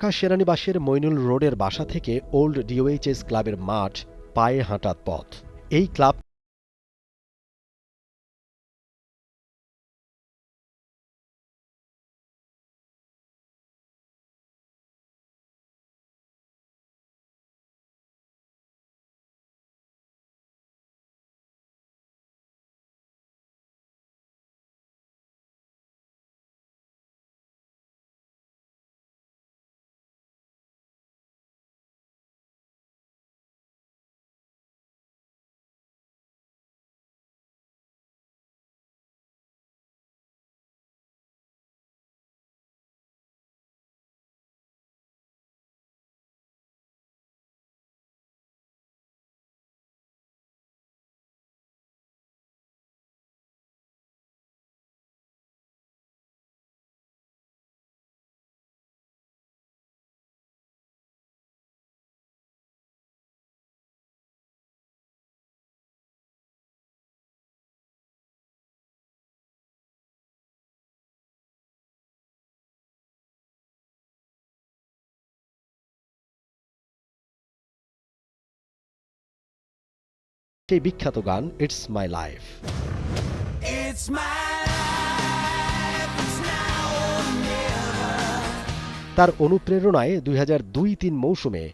ঢাকা সেনানিবাসের মৈনুল রোডের বাসা থেকে ওল্ড ডিওএইচএস ক্লাবের মাঠ পায়ে হাঁটার পথ। এই ক্লাব সেই বিখ্যাত গান ইটস মাই লাইফ. তার অনুপ্রেরণায় দুই হাজার দুই তিন মৌসুমে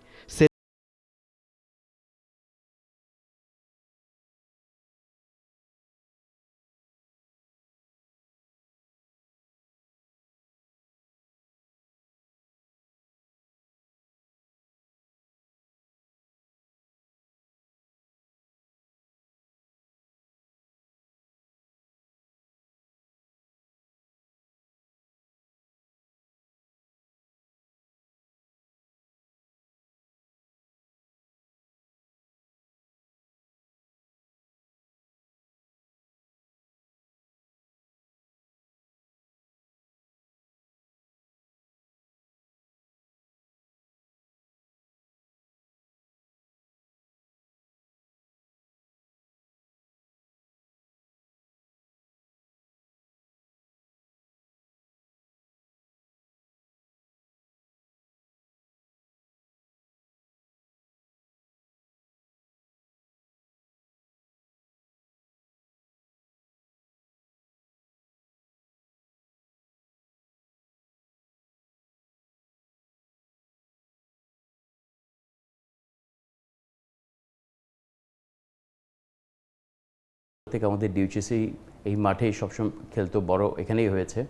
থেকে আমাদের ডিউচেসি এই মাঠেই সবসময় খেলতো, বড় এখানেই হয়েছে।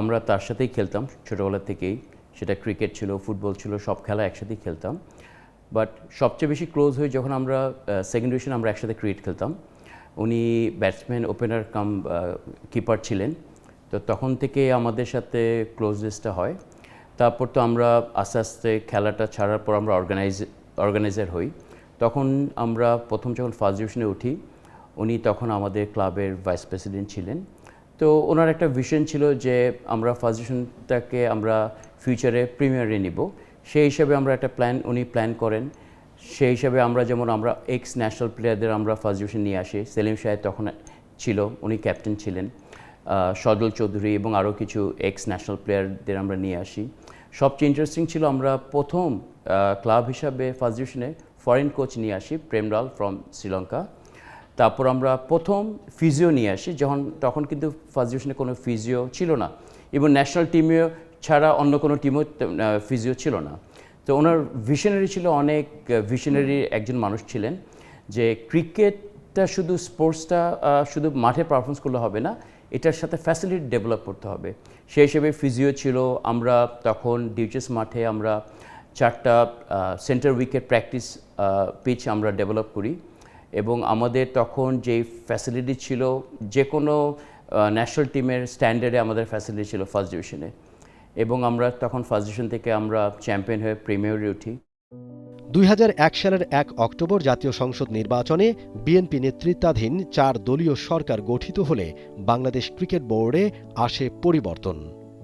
আমরা তার সাথেই খেলতাম, ছোটোবেলা থেকেই। সেটা ক্রিকেট ছিল ফুটবল ছিল, সব খেলা একসাথেই খেলতাম। বাট সবচেয়ে বেশি ক্লোজ হয়ে যখন আমরা সেকেন্ড ডিভিশন আমরা একসাথে ক্রিকেট খেলতাম, উনি ব্যাটসম্যান ওপেনার কাম কিপার ছিলেন। তো তখন থেকে আমাদের সাথে ক্লোজনেসটা হয়। তারপর তো আমরা আস্তে আস্তে খেলাটা ছাড়ার পর আমরা অর্গানাইজ অর্গানাইজার হই। তখন আমরা প্রথম যখন ফার্স্ট ডিভিশনে উঠি উনি তখন আমাদের ক্লাবের ভাইস প্রেসিডেন্ট ছিলেন। তো ওনার একটা ভিশন ছিল যে আমরা ফার্স্ট ডিভিশনটাকে আমরা ফিউচারে প্রিমিয়ারে নিব। সেই হিসাবে আমরা একটা প্ল্যান উনি প্ল্যান করেন। সেই হিসাবে আমরা যেমন আমরা এক্স ন্যাশনাল প্লেয়ারদের আমরা ফার্স্ট ডিভিশন নিয়ে আসি। সেলিম সাহেব তখন ছিল, উনি ক্যাপ্টেন ছিলেন। সজল চৌধুরী এবং আরও কিছু এক্স ন্যাশনাল প্লেয়ারদের আমরা নিয়ে আসি। সবচেয়ে ইন্টারেস্টিং ছিল আমরা প্রথম ক্লাব হিসাবে ফার্স্ট ডিভিশনে ফরেন কোচ নিয়ে আসি প্রেমরাল ফ্রম শ্রীলঙ্কা তারপর আমরা প্রথম ফিজিও নিয়ে আসি, যখন, তখন কিন্তু ফার্স্ট ডিভিশনে কোনো ফিজিও ছিল না। এবং ন্যাশনাল টিমেও ছাড়া অন্য কোনো টিমও ফিজিও ছিল না। তো ওনার ভিশনারি ছিল অনেক ভিশনারি একজন মানুষ ছিলেন, যে ক্রিকেটটা শুধু স্পোর্টসটা শুধু মাঠে পারফরমেন্স করলে হবে না, এটার সাথে ফ্যাসিলিটি ডেভেলপ করতে হবে। সেই হিসেবে ফিজিও ছিল, আমরা তখন ডিউচেস মাঠে আমরা চারটা সেন্টার উইকেট প্র্যাকটিস পিচ আমরা ডেভেলপ করি। এবং আমাদের তখন যেই ফ্যাসিলিটি ছিল যে কোনো ন্যাশনাল টিমের স্ট্যান্ডার্ডে আমাদের ফ্যাসিলিটি ছিল ফার্স্ট ডিভিশনে এবং আমরা তখন ফার্স্ট ডিভিশন থেকে আমরা চ্যাম্পিয়ন হয়ে প্রিমিয়ারে উঠি। দুই হাজার এক সালের এক অক্টোবর জাতীয় সংসদ নির্বাচনে বিএনপি নেতৃত্বাধীন চার দলীয় সরকার গঠিত হলে বাংলাদেশ ক্রিকেট বোর্ডে আসে পরিবর্তন।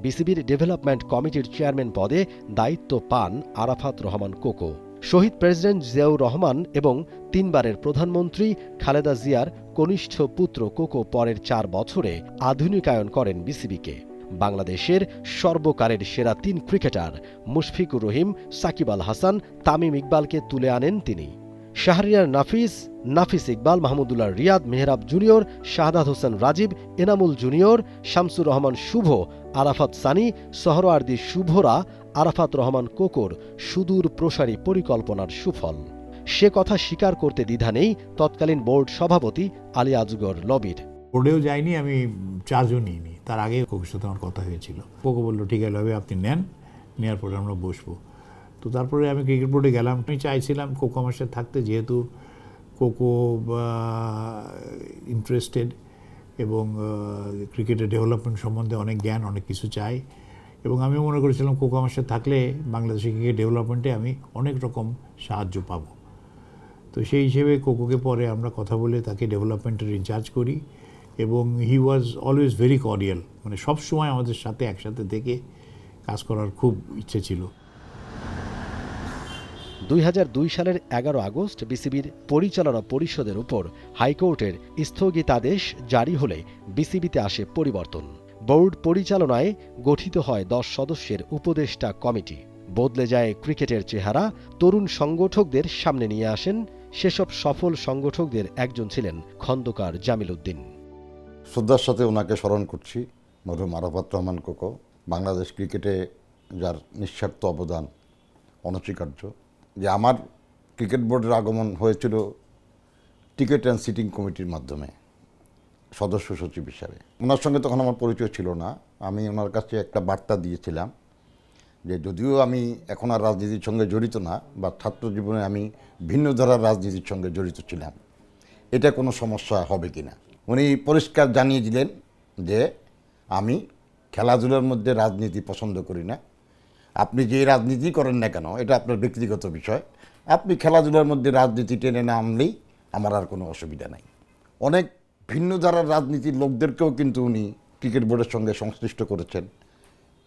বিসিবির ডেভেলপমেন্ট কমিটির চেয়ারম্যান পদে দায়িত্ব পান আরাফাত রহমান কোকো। শহীদ প্রেসিডেন্ট জিয়াউর রহমান এবং তিনবারের প্রধানমন্ত্রী খালেদা জিয়ার কনিষ্ঠ পুত্র কোকো পরের চার বছরে আধুনিকায়ন করেন বিসিবিকে। বাংলাদেশের সর্বকালের সেরা তিন ক্রিকেটার মুশফিকুর রহিম, সাকিব আল হাসান, তামিম ইকবালকে তুলে আনেন তিনি। শাহরিয়ার নাফিস নাফিস ইকবাল, মাহমুদুল্লাহ রিয়াদ, মেহরাব জুনিয়র, শাহাদাত হোসেন রাজীব, এনামুল জুনিয়র, শামসুর রহমান শুভ, আরাফাত সানি, সহরওয়ার্দি শুভরা আরাফাত রহমান কোকর সুদূর প্রসারী পরিকল্পনার সুফল। সে কথা স্বীকার করতে দ্বিধা নেই তৎকালীন বোর্ড সভাপতি আলী আজগর লবির। বোর্ডেও যাইনি আমি চার্জও নিইনি। তার আগে কোকের সাথে আমার কথা হয়েছিল। কোকো বলল, ঠিক আছে হবে আপনি নেন, নেওয়ার পরে আমরা বসবো। তো তারপরে আমি ক্রিকেট বোর্ডে গেলাম। আমি চাইছিলাম কোকো আমার সাথে থাকতে, যেহেতু কোকো ইন্টারেস্টেড এবং ক্রিকেটের ডেভেলপমেন্ট সম্বন্ধে অনেক জ্ঞান, অনেক কিছু চাই এবং আমি মনে করেছিলাম কোকো আমার সাথে থাকলে বাংলাদেশের ক্রিকেট ডেভেলপমেন্টে আমি অনেক রকম সাহায্য পাবো। তো সেই হিসেবে কোকোকে পরে আমরা কথা বলে তাকে ডেভেলপমেন্টের ইনচার্জ করি এবং হি ওয়াজ অলওয়েজ ভেরি করিয়াল মানে সব সময় আমাদের সাথে একসাথে থেকে কাজ করার খুব ইচ্ছে ছিল। দুই হাজার দুই সালের এগারো আগস্ট বিসিবির পরিচালনা পরিষদের উপর হাইকোর্টের স্থগিতাদেশ জারি হলে বিসিবিতে আসে পরিবর্তন। বোর্ড পরিচালনায় গঠিত হয় দশ সদস্যের উপদেষ্টা কমিটি। বদলে যায় ক্রিকেটের চেহারা, তরুণ সংগঠকদের সামনে নিয়ে আসেন, সেসব সফল সংগঠকদের একজন ছিলেন খন্দকার জামিল উদ্দিন। শ্রদ্ধার সাথে ওনাকে স্মরণ করছি মরহুম আরাফাত রহমান কোকো বাংলাদেশ ক্রিকেটে যার নিঃস্বার্থ অবদান অনস্বীকার্য। যে আমার ক্রিকেট বোর্ডের আগমন হয়েছিল টিকেট অ্যান্ড সিটিং কমিটির মাধ্যমে। সদস্য সচিব হিসাবে। ওনার সঙ্গে তখন আমার পরিচয় ছিল না। আমি ওনার কাছে একটা বার্তা দিয়েছিলাম যে, যদিও আমি এখন আর রাজনীতির সঙ্গে জড়িত না বা ছাত্র জীবনে আমি ভিন্ন ধারার রাজনীতির সঙ্গে জড়িত ছিলাম, এটা কোনো সমস্যা হবে কি না? উনি পরিষ্কার জানিয়ে দিলেন যে, আমি খেলাধুলার মধ্যে রাজনীতি পছন্দ করি না। আপনি যে রাজনীতি করেন না কেন, এটা আপনার ব্যক্তিগত বিষয়। আপনি খেলাধুলার মধ্যে রাজনীতি টেনে না আনলেই আমার আর কোনো অসুবিধা নাই। অনেক ভিন্ন ধারার রাজনীতির লোকদেরকেও কিন্তু উনি ক্রিকেট বোর্ডের সঙ্গে সংশ্লিষ্ট করেছেন।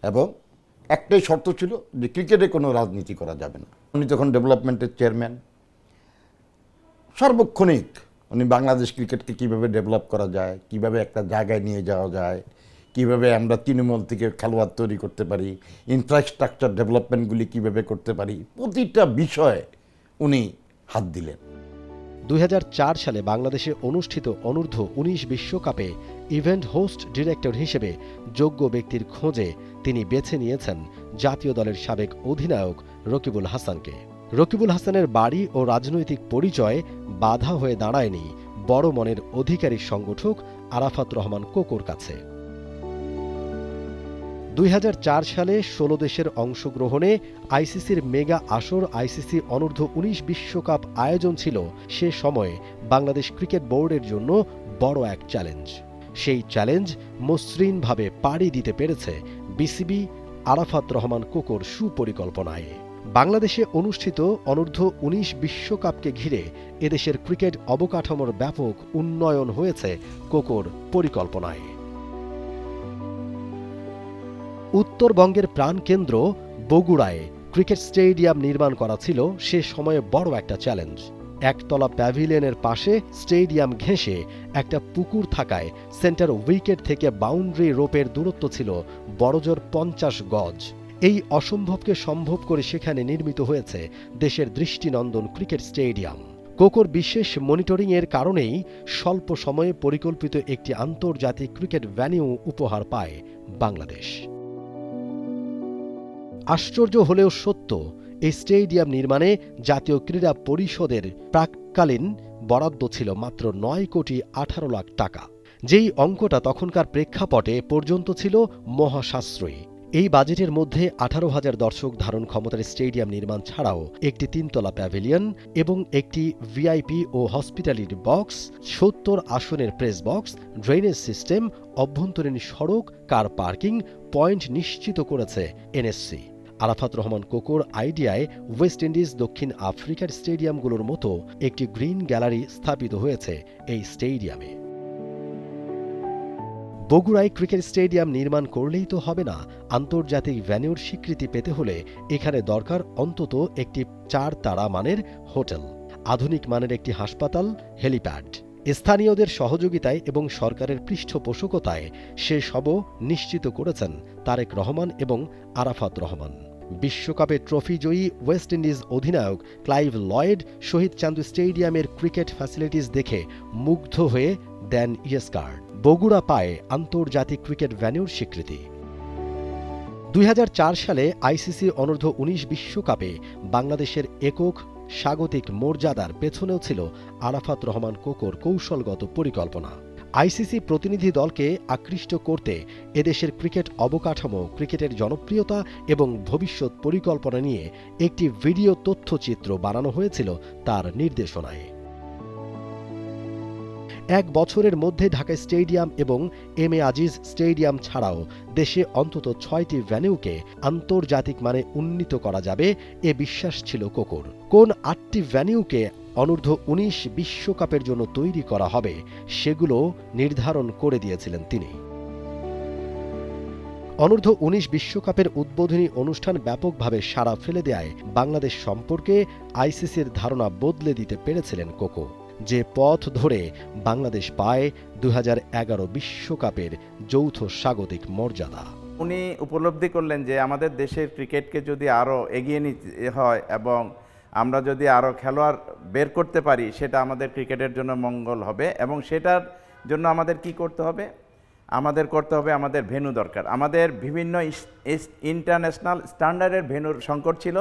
এবং একটাই শর্ত ছিল যে ক্রিকেটে কোনো রাজনীতি করা যাবে না। উনি তখন ডেভেলপমেন্টের চেয়ারম্যান, সার্বক্ষণিক উনি বাংলাদেশ ক্রিকেটকে কীভাবে ডেভেলপ করা যায়, কীভাবে একটা জায়গায় নিয়ে যাওয়া যায়, কীভাবে আমরা তৃণমূল থেকে খেলোয়াড় তৈরি করতে পারি ইনফ্রাস্ট্রাকচার ডেভেলপমেন্টগুলি কীভাবে করতে পারি, প্রতিটা বিষয়ে উনি হাত দিলেন। দুই হাজার চার সালে বাংলাদেশে অনুষ্ঠিত অনূর্ধ্ব উনিশ বিশ্বকাপে ইভেন্ট হোস্ট ডিরেক্টর হিসেবে যোগ্য ব্যক্তির খোঁজে তিনি বেছে নিয়েছেন জাতীয় দলের সাবেক অধিনায়ক রকিবুল হাসানকে। রকিবুল হাসানের বাড়ি ও রাজনৈতিক পরিচয় বাধা হয়ে দাঁড়ায়নি বড় মনের অধিকারী সংগঠক আরাফাত রহমান কোকোর কাছে। দুই হাজার চার সালে ষোলো দেশের অংশগ্রহণে আইসিসির মেগা আসর আইসিসি অনূর্ধ্ব উনিশ বিশ্বকাপ আয়োজন ছিল। সে সময়ে বাংলাদেশ ক্রিকেট বোর্ডের জন্য বড় এক চ্যালেঞ্জ। সেই চ্যালেঞ্জ মসৃণভাবে পাড়ি দিতে পেরেছে বিসিবি আরাফাত রহমান কোকোর সুপরিকল্পনায়। বাংলাদেশে অনুষ্ঠিত অনূর্ধ্ব উনিশ বিশ্বকাপকে ঘিরে এদেশের ক্রিকেট অবকাঠামোর ব্যাপক উন্নয়ন হয়েছে কোকোর পরিকল্পনায়। উত্তরবঙ্গের প্রাণকেন্দ্র বগুড়ায় ক্রিকেট স্টেডিয়াম নির্মাণ করা ছিল সে সময়ে বড় একটা চ্যালেঞ্জ। একতলা প্যাভিলিয়নের পাশে স্টেডিয়াম ঘেঁষে একটা পুকুর থাকায় সেন্টার উইকেট থেকে বাউন্ডারি রোপের দূরত্ব ছিল বড়জোর পঞ্চাশ গজ। এই অসম্ভবকে সম্ভব করে সেখানে নির্মিত হয়েছে দেশের দৃষ্টিনন্দন ক্রিকেট স্টেডিয়াম। কোকোর বিশেষ মনিটরিংয়ের কারণেই স্বল্প সময়ে পরিকল্পিত একটি আন্তর্জাতিক ক্রিকেট ভ্যানিউ উপহার পায় বাংলাদেশ। আশ্চর্য হলেও সত্য, এই স্টেডিয়াম নির্মাণে জাতীয় ক্রীড়া পরিষদের প্রাককালীন বরাদ্দ ছিল মাত্র নয় কোটি আঠারো লাখ টাকা। যেই অঙ্কটা তখনকার প্রেক্ষাপটে পর্যন্ত ছিল মহাসাশ্রয়ী। এই বাজেটের মধ্যে আঠারো হাজার দর্শক ধারণ ক্ষমতার স্টেডিয়াম নির্মাণ ছাড়াও একটি তিনতলা প্যাভিলিয়ন এবং একটি ভিআইপি ও হসপিটালিটি বক্স, সত্তর আসনের প্রেস বক্স, ড্রেনেজ সিস্টেম, অভ্যন্তরীণ সড়ক, কার পার্কিং, পয়েন্ট নিশ্চিত করেছে এনএসসি। আরাফাত রহমান কোকোর আইডিয়ায় ওয়েস্ট ইন্ডিজ দক্ষিণ আফ্রিকার স্টেডিয়ামগুলোর মতো একটি গ্রিন গ্যালারি স্থাপিত হয়েছে এই স্টেডিয়ামে। বগুড়ায় ক্রিকেট স্টেডিয়াম নির্মাণ করলেই তো হবে না, আন্তর্জাতিক ভ্যানিউর স্বীকৃতি পেতে হলে এখানে দরকার অন্তত একটি চার তারা মানের হোটেল, আধুনিক মানের একটি হাসপাতাল, হেলিপ্যাড। স্থানীয়দের সহযোগিতায় এবং সরকারের পৃষ্ঠপোষকতায় সে সবও নিশ্চিত করেছেন তারেক রহমান এবং আরাফাত রহমান। বিশ্বকাপে ট্রফি জয়ী ওয়েস্ট ইন্ডিজ অধিনায়ক ক্লাইভ লয়েড শহীদ চান্দু স্টেডিয়ামের ক্রিকেট ফ্যাসিলিটিস দেখে মুগ্ধ হয়ে দেন ইয়েস্কার। বগুড়া পায় আন্তর্জাতিক ক্রিকেট ভ্যান্যুর স্বীকৃতি। দুই হাজার চার সালে আইসিসি অনূর্ধ্ব উনিশ বিশ্বকাপে বাংলাদেশের একক স্বাগতিক মর্যাদার পেছনেও ছিল আরাফাত রহমান কোকোর কৌশলগত পরিকল্পনা। আইসিসি প্রতিনিধি দলকে আকৃষ্ট করতে এদেশের ক্রিকেট অবকাঠামো, ক্রিকেটের জনপ্রিয়তা এবং ভবিষ্যৎ পরিকল্পনা নিয়ে একটি ভিডিও তথ্যচিত্র বানানো হয়েছিল তার নির্দেশনায়। এক বছরের মধ্যে ঢাকা স্টেডিয়াম এবং এম এ আজিজ স্টেডিয়াম ছাড়াও দেশে অন্তত ছয়টি ভ্যানিউকে আন্তর্জাতিক মানে উন্নীত করা যাবে, এ বিশ্বাস ছিল কোকর। কোন আটটি ভ্যানিউকে অনূর্ধ্ব উনিশ বিশ্বকাপের জন্য তৈরি করা হবে, সেগুলো নির্ধারণ করে দিয়েছিলেন তিনি। অনূর্ধ্ব উনিশ বিশ্বকাপের উদ্বোধনী অনুষ্ঠান ব্যাপকভাবে সাড়া ফেলে দেয় বাংলাদেশ সম্পর্কে আইসিসির ধারণা বদলে দিতে পেরেছিলেন কোকো। যে পথ ধরে বাংলাদেশ পায় দু বিশ্বকাপের যৌথ স্বাগতিক মর্যাদা। উনি উপলব্ধি করলেন যে আমাদের দেশের ক্রিকেটকে যদি আরও এগিয়ে নিতে হয় এবং আমরা যদি আরও খেলোয়াড় বের করতে পারি, সেটা আমাদের ক্রিকেটের জন্য মঙ্গল হবে এবং সেটার জন্য আমাদের কি করতে হবে? আমাদের করতে হবে আমাদের ভেন্যু দরকার। আমাদের বিভিন্ন ইন্টারন্যাশনাল স্ট্যান্ডার্ডের ভেন্যুর সংকট ছিল।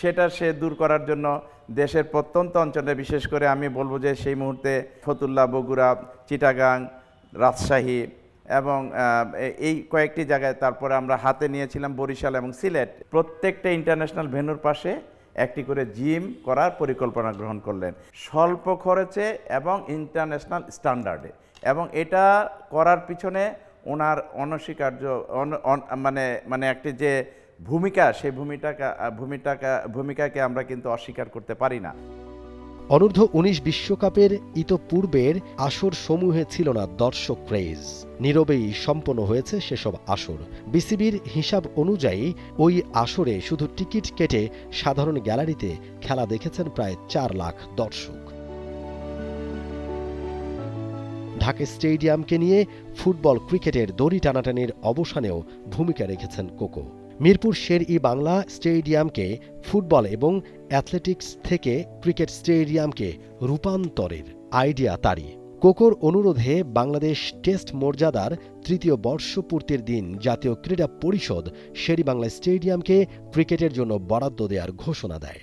সেটা সে দূর করার জন্য দেশের প্রত্যন্ত অঞ্চলে, বিশেষ করে আমি বলব যে সেই মুহূর্তে ফতুল্লা, বগুড়া, চিটাগাং, রাজশাহী এবং এই কয়েকটি জায়গায় তারপরে আমরা হাতে নিয়েছিলাম বরিশাল এবং সিলেট। প্রত্যেকটা ইন্টারন্যাশনাল ভেন্যুর পাশে একটি করে জিম করার পরিকল্পনা গ্রহণ করলেন। স্বল্প খরচে এবং ইন্টারন্যাশনাল স্ট্যান্ডার্ডে। এবং এটা করার পিছনে ওনার অনস্বীকার্য, অন- অন- মানে মানে একটি যে ভূমিকা, সেই ভূমিটাকে ভূমিটাকে, ভূমিকাকে আমরা কিন্তু অস্বীকার করতে পারি না। অনূর্ধ্ব উনিশ বিশ্বকাপের ইতপূর্বের আসর সমূহে ছিল না দর্শক ক্রেজ। নীরবেই সম্পন্ন হয়েছে সেসব আসর। বিসিবির হিসাব অনুযায়ী ওই আসরে শুধু টিকিট কেটে সাধারণ গ্যালারিতে খেলা দেখেছেন প্রায় চার লাখ দর্শক। ঢাকা স্টেডিয়ামকে নিয়ে ফুটবল ক্রিকেটের দড়ি টানাটানির অবসানেও ভূমিকা রেখেছেন কোকো। মিরপুর শের ই বাংলা স্টেডিয়ামকে ফুটবল এবং অ্যাথলেটিক্স থেকে ক্রিকেট স্টেডিয়ামকে রূপান্তরের আইডিয়া তারই। কোকোর অনুরোধে বাংলাদেশ টেস্ট মর্যাদার তৃতীয় বর্ষপূর্তির দিন জাতীয় ক্রীড়া পরিষদ শেরি বাংলা স্টেডিয়ামকে ক্রিকেটের জন্য বরাদ্দ দেওয়ার ঘোষণা দেয়।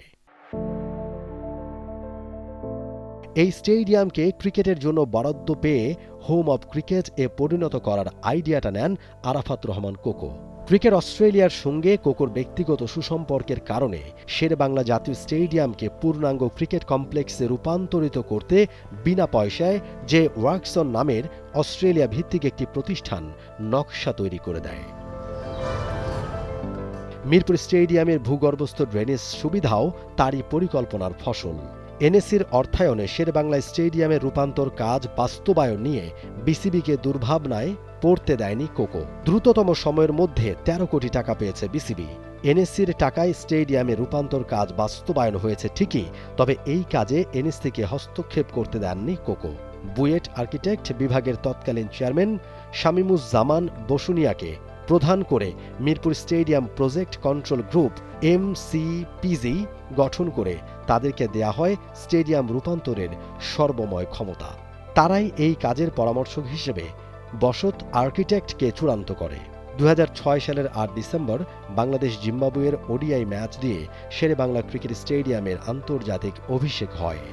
এই স্টেডিয়ামকে ক্রিকেটের জন্য বরাদ্দ পেয়ে হোম অব ক্রিকেট এ পরিণত করার আইডিয়াটা নেন আরাফাত রহমান কোকো। ক্রিকেট অস্ট্রেলিয়ার সঙ্গে কোকোর ব্যক্তিগত সুসম্পর্কের কারণে শের বাংলা জাতীয় স্টেডিয়ামকে পূর্ণাঙ্গ ক্রিকেট কমপ্লেক্সে রূপান্তরিত করতে বিনা পয়সায় যে ওয়ার্কসন নামের অস্ট্রেলিয়া ভিত্তিক একটি প্রতিষ্ঠান নকশা তৈরি করে দেয়। মিরপুর স্টেডিয়ামের ভূগর্ভস্থ ড্রেনেজ সুবিধাও তারই পরিকল্পনার ফসল। এনএসির অর্থায়নে শেরবাংলা স্টেডিয়ামের রূপান্তর কাজ বাস্তবায়ন নিয়ে বিসিবিকে দুর্ভাবনায় পড়তে দেয়নি কোকো। দ্রুততম সময়ের মধ্যে ১৩ কোটি টাকা পেয়েছে বিসিবি। এনএসসির টাকায় স্টেডিয়ামে রূপান্তর কাজ বাস্তবায়ন হয়েছে ঠিকই, তবে এই কাজে এনএসসিকে হস্তক্ষেপ করতে দেননি কোকো। বুয়েট আর্কিটেক্ট বিভাগের তৎকালীন চেয়ারম্যান শামিমুজ্জামান বসুনিয়াকে প্রধান করে Mirpur stadium project control group MCPG গঠন করে তাদেরকে দেয়া হয় স্টেডিয়াম রূপান্তরের সর্বময় ক্ষমতা। তারাই এই কাজের পরামর্শক হিসেবে বসত আর্কিটেক্টকে চূড়ান্ত করে। দু হাজার ছয় সালের আট ডিসেম্বর বাংলাদেশ জিম্বাবুয়ের ওডিআই ম্যাচ দিয়ে শেরে বাংলা ক্রিকেট স্টেডিয়ামের আন্তর্জাতিক অভিষেক হয়।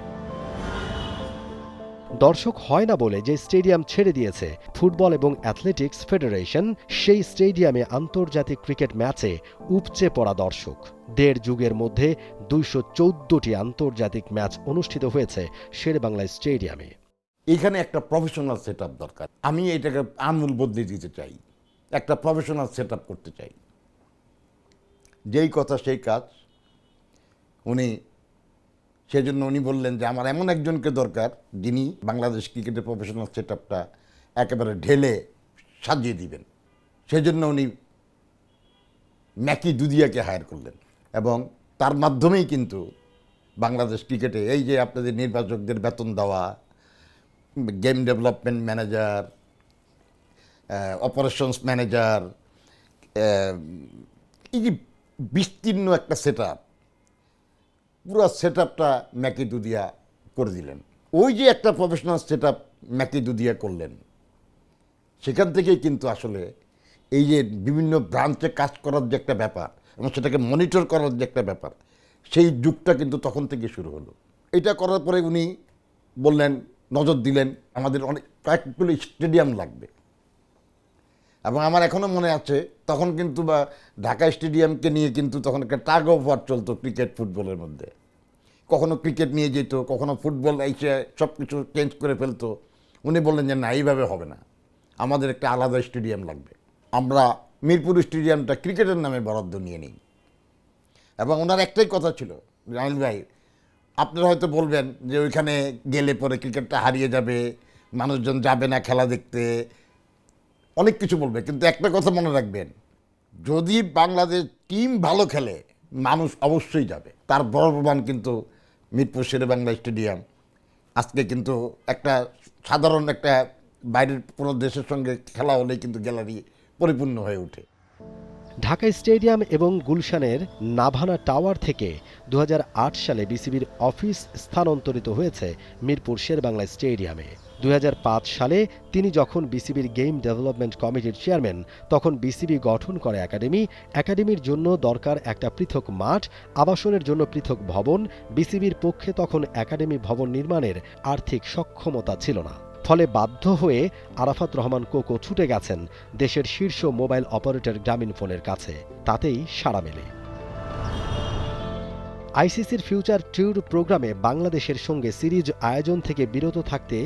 দর্শক হয় না বলে যে স্টেডিয়াম ছেড়ে দিয়েছে, ফুটবল এবং অ্যাথলেটিক্স ফেডারেশন, সেই স্টেডিয়ামে আন্তর্জাতিক ক্রিকেট ম্যাচে উপচে পড়া দর্শক। দেড় যুগের মধ্যে দুইশো আন্তর্জাতিক ম্যাচ অনুষ্ঠিত হয়েছে শেরবাংলা স্টেডিয়ামে। এখানে একটা প্রফেশনাল সেট দরকার। আমি এটাকে আমূল বদলে দিতে চাই। একটা প্রফেশনাল সেট করতে চাই। যেই কথা, সেই কাজ উনি সেজন্য উনি বললেন যে, আমার এমন একজনকে দরকার যিনি বাংলাদেশ ক্রিকেটের প্রফেশনাল সেট আপটা একেবারে ঢেলে সাজিয়ে দিবেন। সেজন্য উনি ম্যাকি দুদিয়াকে হায়ার করলেন এবং তার মাধ্যমেই কিন্তু বাংলাদেশ ক্রিকেটে এই যে আপনাদের নির্বাচকদের বেতন দেওয়া game development manager operations manager এই যে বিস্তীর্ণ একটা সেট আপ পুরো সেট আপটা ম্যাকি দুদিয়া করে দিলেন। ওই যে একটা প্রফেশনাল সেট আপ ম্যাকি দুদিয়া করলেন। সেখান থেকেই কিন্তু আসলে এই যে বিভিন্ন ব্রাঞ্চে কাজ করার যে একটা ব্যাপার এবং সেটাকে মনিটর করার যে একটা ব্যাপার, সেই যুগটা কিন্তু তখন থেকে শুরু হলো। এটা করার পরে উনি বললেন, নজর দিলেন, আমাদের অনেক কয়েকগুলো স্টেডিয়াম লাগবে। এবং আমার এখনও মনে আছে, তখন কিন্তু বা ঢাকা স্টেডিয়ামকে নিয়ে কিন্তু তখন একটা টাগ অফ ওয়ার চলতো ক্রিকেট ফুটবলের মধ্যে। কখনো ক্রিকেট নিয়ে যেত, কখনো ফুটবল এসে সব কিছু চেঞ্জ করে ফেলতো। উনি বললেন যে, না, এইভাবে হবে না। আমাদের একটা আলাদা স্টেডিয়াম লাগবে। আমরা মিরপুর স্টেডিয়ামটা ক্রিকেটের নামে বরাদ্দ নিয়ে নিই। এবং ওনার একটাই কথা ছিল জামিল ভাই, আপনারা হয়তো বলবেন যে, ওইখানে গেলে পরে ক্রিকেটটা হারিয়ে যাবে, মানুষজন যাবে না খেলা দেখতে। অনেক কিছু বলবে, কিন্তু একটা কথা মনে রাখবেন, যদি বাংলাদেশ টিম ভালো খেলে, মানুষ অবশ্যই যাবে। তার বড় প্রমাণ কিন্তু মিরপুর বাংলা স্টেডিয়াম। আজকে কিন্তু একটা সাধারণ একটা বাইরের কোনো দেশের সঙ্গে খেলা হলেই কিন্তু গ্যালারি পরিপূর্ণ হয়ে ওঠে। ঢাকা স্টেডিয়াম এবং গুলশানের নাভানা টাওয়ার থেকে দু হাজার আট সালে বিসিবির অফিস স্থানান্তরিত হয়েছে মিরপুর শেরবাংলা স্টেডিয়ামে। দু হাজার পাঁচ সালে তিনি যখন বিসিবির গেম ডেভেলপমেন্ট কমিটির চেয়ারম্যান, তখন বিসিবি গঠন করে একাডেমি। একাডেমির জন্য দরকার একটা পৃথক মাঠ, আবাসনের জন্য পৃথক ভবন। বিসিবির পক্ষে তখন একাডেমি ভবন নির্মাণের আর্থিক সক্ষমতা ছিল না। ফলে বাধ্য হয়ে আরাফাত রহমান কোকো ছুটে গেছেন দেশের শীর্ষ মোবাইল অপারেটর গ্রামীণ ফোনের কাছে। তাতেই সাড়া মেলে। আইসিসির ফিউচার ট্যুর প্রোগ্রামে বাংলাদেশের সঙ্গে সিরিজ আয়োজন থেকে বিরত থাকতে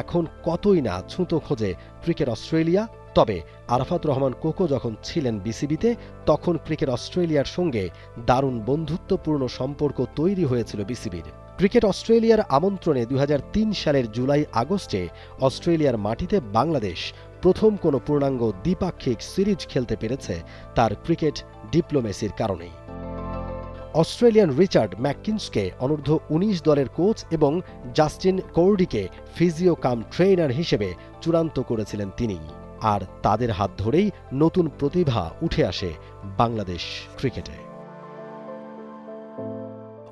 এখন কতই না ছুঁতো খোঁজে ক্রিকেট অস্ট্রেলিয়া। তবে আরাফাত রহমান কোকো যখন ছিলেন বিসিবিতে, তখন ক্রিকেট অস্ট্রেলিয়ার সঙ্গে দারুণ বন্ধুত্বপূর্ণ সম্পর্ক তৈরি হয়েছিল বিসিবির। ক্রিকেট অস্ট্রেলিয়ার আমন্ত্রণে দু হাজার তিন সালের জুলাই আগস্টে অস্ট্রেলিয়ার মাটিতে বাংলাদেশ প্রথম কোনো পূর্ণাঙ্গ দ্বিপাক্ষিক সিরিজ খেলতে পেরেছে তার ক্রিকেট ডিপ্লোমেসির কারণেই। অস্ট্রেলিয়ান রিচার্ড ম্যাককিন্সকে অনূর্ধ্ব উনিশ দলের কোচ এবং জাস্টিন কৌর্ডিকে ফিজিও কাম ট্রেনার হিসেবে চূড়ান্ত করেছিলেন তিনি। আর তাদের হাত ধরেই নতুন প্রতিভা উঠে আসে বাংলাদেশ ক্রিকেটে।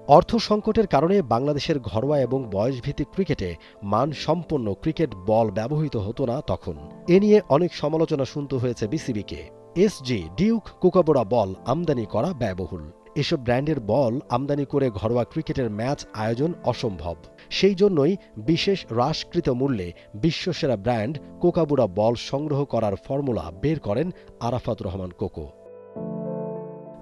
অর্থ সংকটের কারণে বাংলাদেশের ঘরোয়া এবং বয়সভিত্তিক ক্রিকেটে মানসম্পন্ন ক্রিকেট বল ব্যবহৃত হতো না তখন। এ নিয়ে অনেক সমালোচনা শুনতে হয়েছে বিসিবিকে। এসজি ডিউক কোকাবোরা বল আমদানি করা ব্যয়বহুল। এসব ব্র্যান্ডের বল আমদানি করে ঘরোয়া ক্রিকেটের ম্যাচ আয়োজন অসম্ভব। সেই জন্যই বিশেষ হ্রাসকৃত মূল্যে বিশ্বসেরা ব্র্যান্ড কোকাবুরা বল সংগ্রহ করার ফর্মুলা বের করেন আরাফাত রহমান কোকো।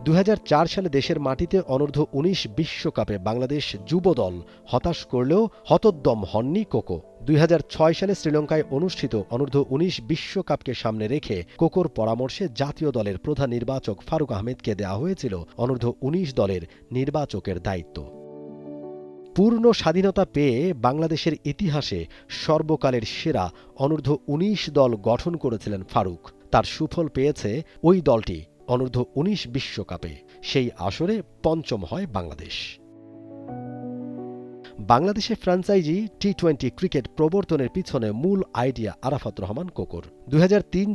দুই হাজার চার সালে দেশের মাটিতে অনূর্ধ্ব উনিশ বিশ্বকাপে বাংলাদেশ যুব দল হতাশ করলেও হতোদ্যম হননি কোকো। দুই হাজার ছয় সালে শ্রীলঙ্কায় অনুষ্ঠিত অনূর্ধ্ব উনিশ বিশ্বকাপকে সামনে রেখে কোকোর পরামর্শে জাতীয় দলের প্রধান নির্বাচক ফারুক আহমেদকে দেওয়া হয়েছিল অনূর্ধ্ব উনিশ দলের নির্বাচকের দায়িত্ব। পূর্ণ স্বাধীনতা পেয়ে বাংলাদেশের ইতিহাসে সর্বকালের সেরা অনূর্ধ্ব উনিশ দল গঠন করেছিলেন ফারুক। তার সুফল পেয়েছে ওই দলটি অনূর্ধ্ব উনিশ বিশ্বকাপে সেই আসরে পঞ্চম হয় বাংলাদেশ। বাংলাদেশে ফ্র্যাঞ্চাইজি টি টোয়েন্টি ক্রিকেট প্রবর্তনের পিছনে মূল আইডিয়া আরাফাত রহমান কোকর। দুই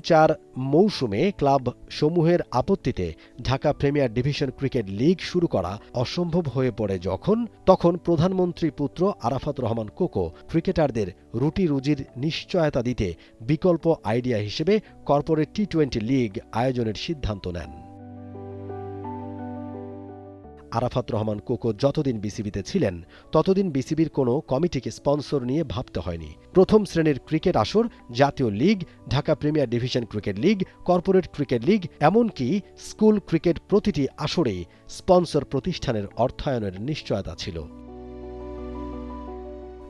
চার মৌসুমে ক্লাব সমূহের আপত্তিতে Dhaka premier division cricket league শুরু করা অসম্ভব হয়ে পড়ে যখন, তখন প্রধানমন্ত্রী পুত্র আরাফাত রহমান কোকো ক্রিকেটারদের রুটি রুজির নিশ্চয়তা দিতে বিকল্প আইডিয়া হিসেবে কর্পোরেট টি টোয়েন্টি লিগ আয়োজনের সিদ্ধান্ত নেন। আরাফাত রহমান কোকো যতদিন বিসিবিতে ছিলেন, ততদিন বিসিবির কোনো কমিটিকে স্পন্সর নিয়ে ভাবতে হয়নি। প্রথম শ্রেণির ক্রিকেট আসর, জাতীয় league, Dhaka premier division cricket league, corporate cricket league, এমনকি স্কুল ক্রিকেট প্রতিটি আসরেই স্পন্সর প্রতিষ্ঠানের অর্থায়নের নিশ্চয়তা ছিল।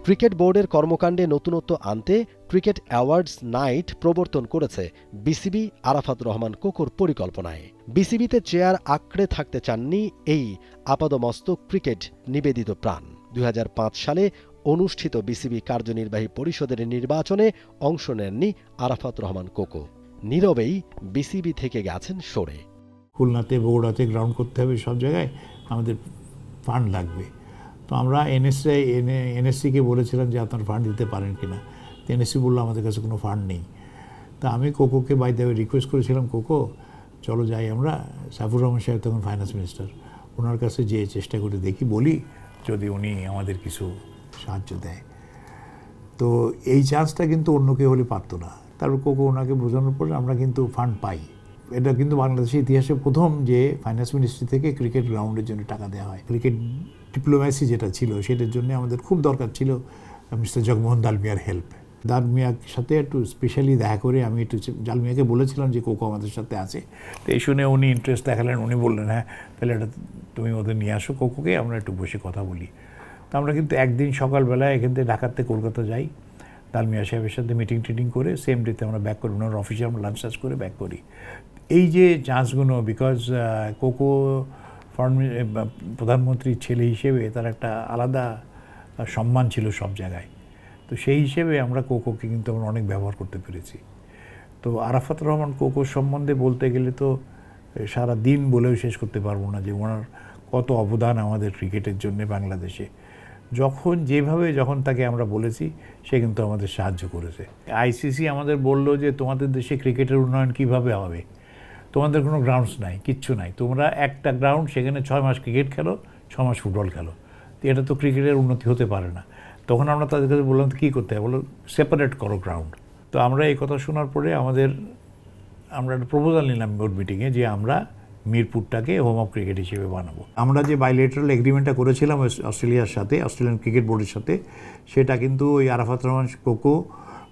ক্রিকেট বোর্ডের কর্মকাণ্ডে নতুনত্ব আনতে ক্রিকেট অ্যাওয়ার্ডস নাইট প্রবর্তন করেছে বিসিবি আরাফাত রহমান কোকোর পরিকল্পনায়। বিসিবিতে চেয়ার আঁকড়ে থাকতে চাননি এই আপাদমস্তক ক্রিকেট নিবেদিত প্রাণ। দুই হাজার পাঁচ সালে অনুষ্ঠিত বিসিবি কার্যনির্বাহী পরিষদের নির্বাচনে অংশ নেননি আরাফাত রহমান কোকো নীরবেই বিসিবি থেকে গেছেন সরে। খুলনাতে, বগুড়াতে গ্রাউন্ড করতে হবে সব জায়গায়, আমাদের ফান্ড লাগবে। তো আমরা এনএসআই এনএসসিকে বলেছিলাম যে আপনার ফান্ড দিতে পারেন কিনা। এনএসসি বলল আমাদের কাছে কোনো ফান্ড নেই। তা আমি কোকোকে বাই দেবে রিকোয়েস্ট করেছিলাম, কোকো, চলো যাই আমরা। সাইফুর রহমান সাহেব তখন ফাইন্যান্স মিনিস্টার ওনার কাছে যেয়ে চেষ্টা করে দেখি, বলি যদি উনি আমাদের কিছু সাহায্য দেয়। তো এই চান্সটা কিন্তু অন্য কেউ হলে পারতো না। তারপর কোকো ওনাকে বোঝানোর পরে আমরা কিন্তু ফান্ড পাই। এটা কিন্তু বাংলাদেশের ইতিহাসে প্রথম যে ফাইন্যান্স মিনিস্ট্রি থেকে ক্রিকেট গ্রাউন্ডের জন্য টাকা দেওয়া হয়। ক্রিকেট ডিপ্লোম্যাসি যেটা ছিল, সেটার জন্য আমাদের খুব দরকার ছিল মিস্টার জগমোহন দালমিয়ার হেল্প দালমিয়ার সাথে একটু স্পেশালি দেখা করে আমি একটু জালমিয়াকে বলেছিলাম যে কোকো আমাদের সাথে আছে। তো এই শুনে উনি ইন্টারেস্ট দেখালেন, উনি বললেন হ্যাঁ তাহলে এটা তুমি ওদের নিয়ে আসো কোকোকে, আমরা একটু বসে কথা বলি। তো আমরা কিন্তু একদিন সকালবেলায় এখান থেকে ঢাকাতে কলকাতা যাই। দালমিয়া সাহেবের সাথে মিটিং টিটিং করে সেম ডেতে আমরা ব্যাক করি, ওনার অফিসে আমরা লাঞ্চ টাঞ্চ করে ব্যাক করি। এই যে চান্সগুলো বিকজ কোকো ফরেন প্রধানমন্ত্রীর ছেলে হিসেবে তার একটা আলাদা সম্মান ছিল সব জায়গায়। তো সেই হিসেবে আমরা কোকোকে কিন্তু আমরা অনেক ব্যবহার করতে পেরেছি। তো আরাফাত রহমান কোকোর সম্বন্ধে বলতে গেলে তো সারা দিন বলেও শেষ করতে পারব না যে ওনার কত অবদান আমাদের ক্রিকেটের জন্য বাংলাদেশে। যখন যেভাবে যখন তাকে আমরা বলেছি, সে কিন্তু আমাদের সাহায্য করেছে। আইসিসি আমাদের বলল যে, তোমাদের দেশে ক্রিকেটের উন্নয়ন কীভাবে হবে? তোমাদের কোনো গ্রাউন্ডস নাই, কিচ্ছু নাই। তোমরা একটা গ্রাউন্ড সেখানে ছয় মাস ক্রিকেট খেলো ছ মাস ফুটবল খেলো। তো এটা তো ক্রিকেটের উন্নতি হতে পারে না। তখন আমরা তাদের কাছে বললাম, কী করতে হবে? বলল সেপারেট করো গ্রাউন্ড তো আমরা এই কথা শোনার পরে আমাদের, আমরা একটা প্রপোজাল নিলাম বোর্ড মিটিংয়ে যে আমরা মিরপুরটাকে হোম অফ ক্রিকেট হিসেবে বানাবো। আমরা যে বাইলেটারাল এগ্রিমেন্টটা করেছিলাম অস- অস্ট্রেলিয়ার সাথে অস্ট্রেলিয়ান ক্রিকেট বোর্ডের সাথে, সেটা কিন্তু ওই আরাফাত রহমান কোকো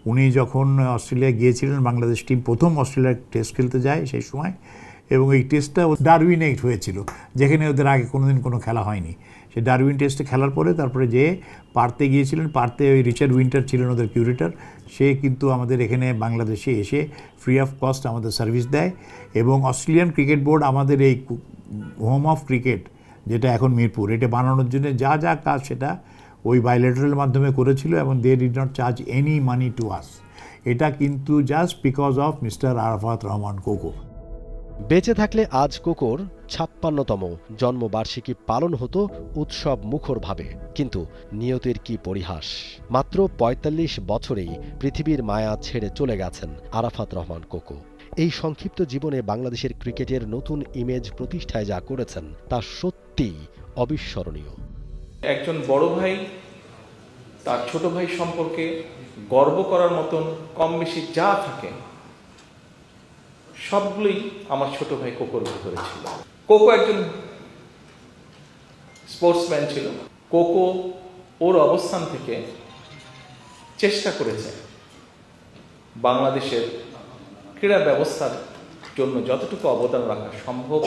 উনি যখন অস্ট্রেলিয়া গিয়েছিলেন, বাংলাদেশ টিম প্রথম অস্ট্রেলিয়ার টেস্ট খেলতে যায় সেই সময় এবং এই টেস্টটা ডারউইনে হয়েছিল। যেখানে ওদের আগে কোনোদিন কোনো খেলা হয়নি। সে ডারউইন টেস্টে খেলার পরে তারপরে যে পারতে গিয়েছিলেন পারতে ওই রিচার্ড উইন্টার ছিলেন ওদের কিউরেটার। সে কিন্তু আমাদের এখানে বাংলাদেশে এসে ফ্রি অফ কস্ট আমাদের সার্ভিস দেয় এবং অস্ট্রেলিয়ান ক্রিকেট বোর্ড আমাদের এই হোম অফ ক্রিকেট যেটা এখন মিরপুর, এটা বানানোর জন্য যা যা কাজ সেটা ওই বাইলেটারের মাধ্যমে করেছিল এবং they did not charge any money to us এটা কিন্তু just because of mister Arafat Rahman Koko. বেঁচে থাকলে আজ কোকোর ছাপ্পান্নতম। জন্মবার্ষিকী পালন হতো উৎসব মুখরভাবে, কিন্তু নিয়তির কি পরিহাস? মাত্র ৪৫ বছরেই পৃথিবীর মায়া ছেড়ে চলে গেছেন আরাফাত রহমান কোকো। এই সংক্ষিপ্ত জীবনে বাংলাদেশের ক্রিকেটের নতুন ইমেজ প্রতিষ্ঠায় যা করেছেন, তা সত্যিই অবিস্মরণীয়। একজন বড় ভাই তার ছোট ভাই সম্পর্কে গর্ব করার মতন কম বেশি যা থাকে সবগুলোই আমার ছোট ভাই কোকোর ভেতরে ছিল কোকো একজন স্পোর্টসম্যান ছিল। কোকো ওর অবস্থান থেকে চেষ্টা করেছে বাংলাদেশের ক্রীড়া ব্যবস্থার জন্য যতটুকু অবদান রাখা সম্ভব,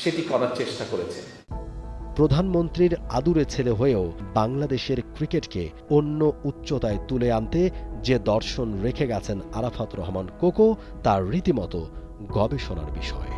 সেটি করার চেষ্টা করেছে। প্রধানমন্ত্রীর আদুরে ছেলে হয়েও বাংলাদেশের ক্রিকেটকে অন্য উচ্চতায় তুলে আনতে যে দর্শন রেখে গেছেন আরাফাত রহমান কোকো তার রীতিমতো গবেষণার বিষয়।